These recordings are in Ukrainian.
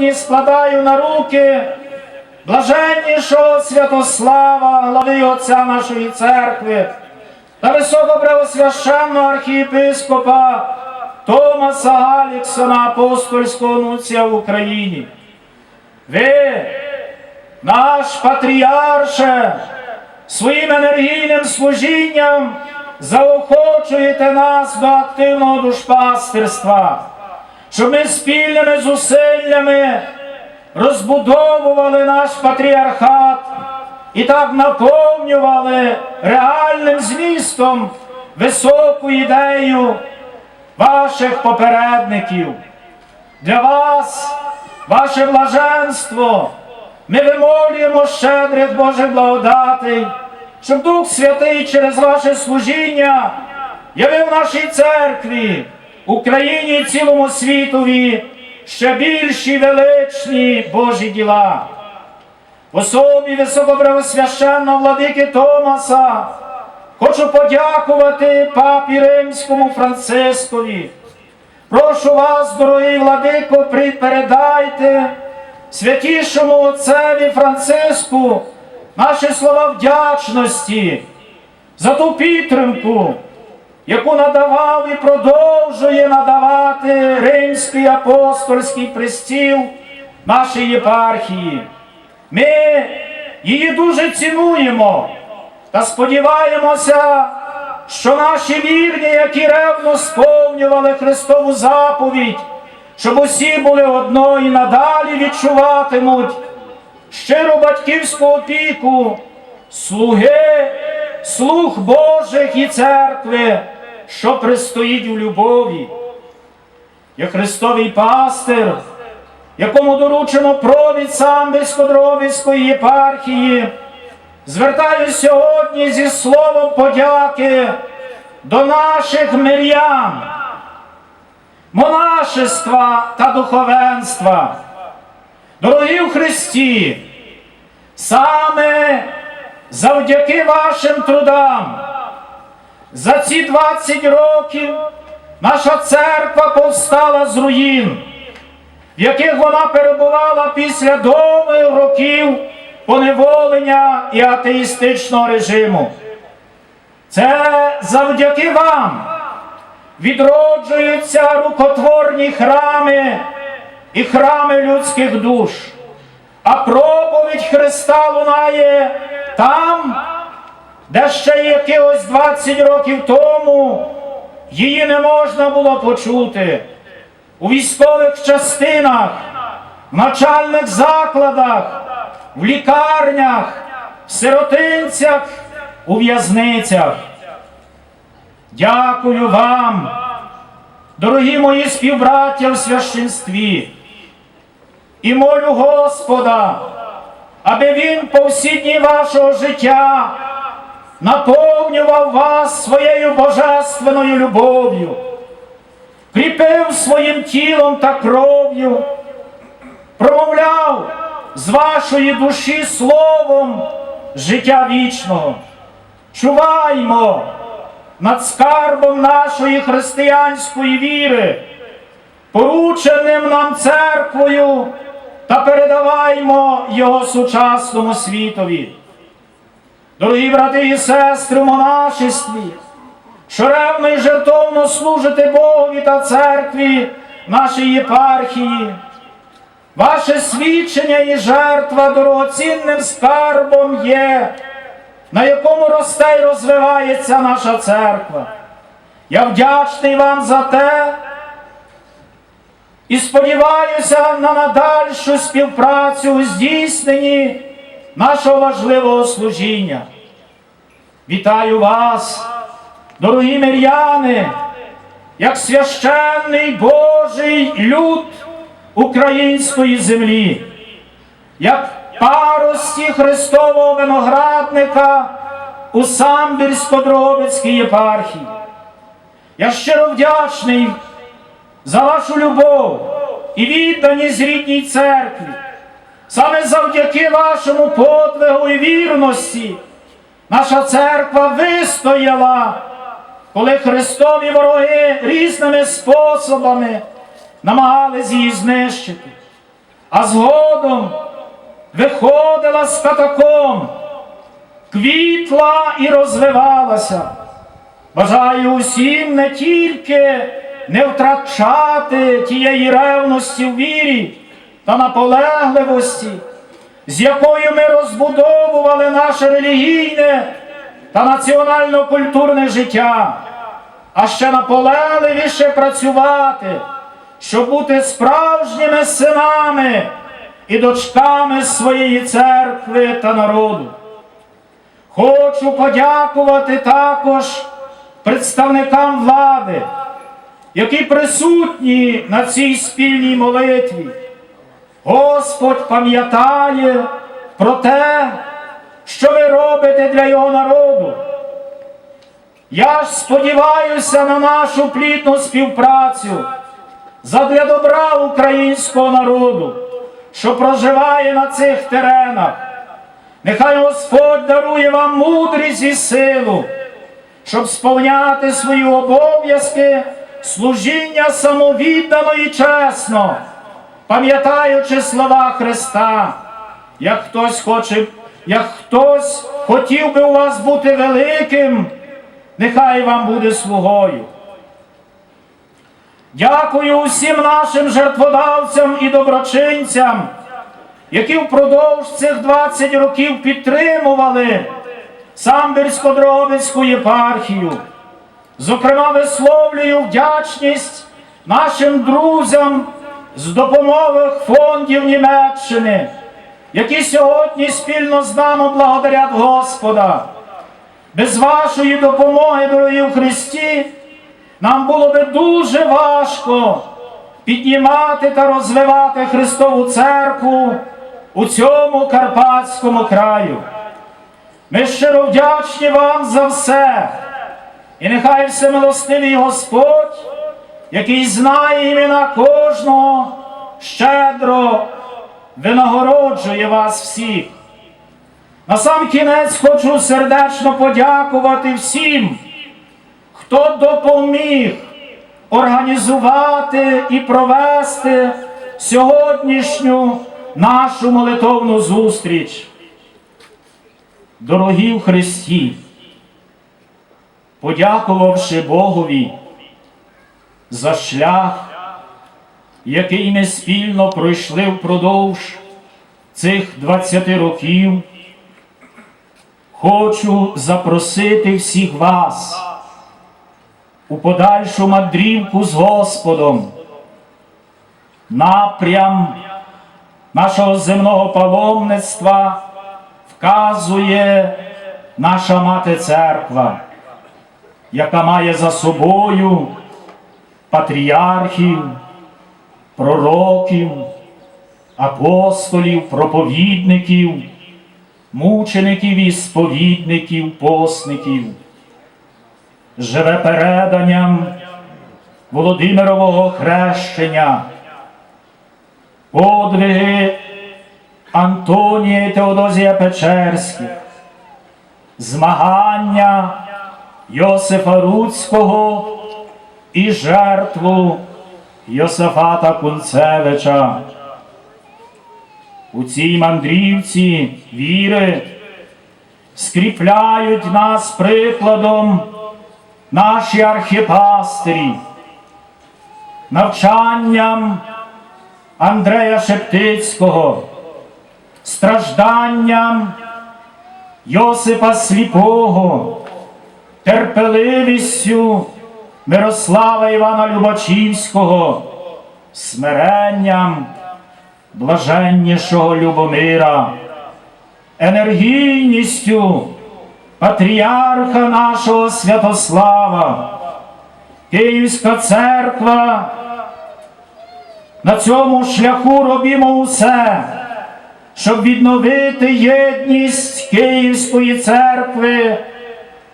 сьогодні складаю на руки блаженнішого Святослава, глави Отця нашої церкви та високопреосвященного архієпископа Томаса Галіксона, апостольського нуція в Україні. Ви, наш патріарше, своїм енергійним служінням заохочуєте нас до активного душпастерства, щоб ми спільними зусиллями розбудовували наш патріархат і так наповнювали реальним змістом високу ідею ваших попередників. Для вас, ваше блаженство, ми вимолюємо щедрих Божих благодатей, щоб Дух Святий через ваше служіння явив нашій церкві, Україні і цілому світові ще більші величні Божі діла. В особі високопревосвященного владики Томаса хочу подякувати папі Римському Францискові. Прошу вас, дорогий владико, передайте святішому отцеві Франциску наші слова вдячності за ту підтримку, яку надавав і продовжує надавати Римський апостольський престіл нашій єпархії. Ми її дуже цінуємо та сподіваємося, що наші вірні, які ревно сповнювали Христову заповідь, щоб усі були одно і надалі відчуватимуть щиру батьківську опіку, слуги, слуг Божих і церкви, що пристоїть у любові. Я Христовий пастир, якому доручено провід Самбірсько-Дробівської єпархії, звертаюся сьогодні зі словом подяки до наших мирян, монашества та духовенства. Дорогі в Христі, саме завдяки вашим трудам за ці 20 років наша церква повстала з руїн, в яких вона перебувала після довгих років поневолення і атеїстичного режиму. Це завдяки вам відроджуються рукотворні храми і храми людських душ. А проповідь Христа лунає там, де ще якихось 20 років тому її не можна було почути. У військових частинах, в начальних закладах, в лікарнях, в сиротинцях, у в'язницях. Дякую вам, дорогі мої співбраття в священстві. І молю Господа, аби Він по всі дні вашого життя наповнював вас своєю божественною любов'ю, кріпив своїм тілом та кров'ю, промовляв з вашої душі словом життя вічного. Чуваймо над скарбом нашої християнської віри, порученим нам церквою, та передаваймо його сучасному світові. Дорогі брати і сестри в монашестві, що ревно і жертовно служите Богові та церкві нашій єпархії. Ваше свідчення і жертва дорогоцінним скарбом є, на якому росте й розвивається наша церква. Я вдячний вам за те і сподіваюся на надальшу співпрацю у здійсненні нашого важливого служіння. Вітаю вас, дорогі миряни, як священний Божий люд української землі, як парості Христового виноградника у Самбірсько-Дробицькій єпархії. Я щиро вдячний за вашу любов і відданість рідній церкві. Саме завдяки вашому подвигу і вірності наша церква вистояла, коли Христові вороги різними способами намагались її знищити. а згодом виходила з катакомб, квітла і розвивалася. Бажаю усім не тільки не втрачати тієї ревності в вірі та наполегливості, з якою ми розбудовували наше релігійне та національно-культурне життя, а ще наполегливіше працювати, щоб бути справжніми синами і дочками своєї церкви та народу. Хочу подякувати також представникам влади, які присутні на цій спільній молитві. Господь пам'ятає про те, що ви робите для його народу. Я ж сподіваюся на нашу плідну співпрацю задля добра українського народу, що проживає на цих теренах. Нехай Господь дарує вам мудрість і силу, щоб сповняти свої обов'язки, служіння самовіддано і чесно, пам'ятаючи слова Христа, як хтось хоче, як хтось хотів би у вас бути великим, нехай вам буде слугою. Дякую усім нашим жертводавцям і доброчинцям, які впродовж цих 20 років підтримували Самбірсько-Дрогобицьку єпархію. Зокрема, висловлюю вдячність нашим друзям з допомоги фондів Німеччини, які сьогодні спільно з нами благодарять Господа. Без вашої допомоги, дорогі в Христі, нам було би дуже важко піднімати та розвивати Христову церкву у цьому Карпатському краю. Ми щиро вдячні вам за все. І нехай всемилостивий Господь, який знає імена кожного, щедро винагороджує вас всіх. На сам кінець хочу сердечно подякувати всім, хто допоміг організувати і провести сьогоднішню нашу молитовну зустріч. Дорогі в Христі, подякувавши Богові за шлях, який ми спільно пройшли впродовж цих 20 років, хочу запросити всіх вас у подальшу мандрівку з Господом, напрям нашого земного паломництва вказує наша мати церква, яка має за собою патріархів, пророків, апостолів, проповідників, мучеників і сповідників, посників. Живе переданням Володимирового хрещення, подвиги Антонія і Теодозія Печерських, змагання Йосифа Руцького і жертву Йосифата Кунцевича. У цій мандрівці віри скріпляють нас прикладом наші архіпастирі, навчанням Андрея Шептицького, стражданням Йосипа Сліпого, терпеливістю Мирослава Івана Любачівського, смиренням блаженнішого Любомира, енергійністю патріарха нашого Святослава, Київська церква. На цьому шляху робімо усе, щоб відновити єдність Київської церкви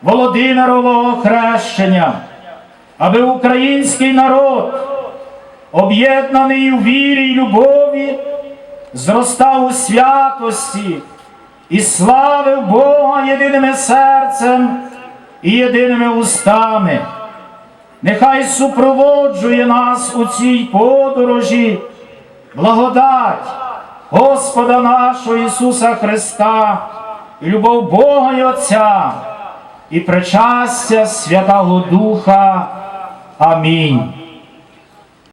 Володимирового хрещення, аби український народ, об'єднаний у вірі й любові, зростав у святості і славив Бога єдиним серцем і єдиними устами. Нехай супроводжує нас у цій подорожі благодать Господа нашого Ісуса Христа, і любов Бога і Отця, і причастя Святого Духа. Амінь.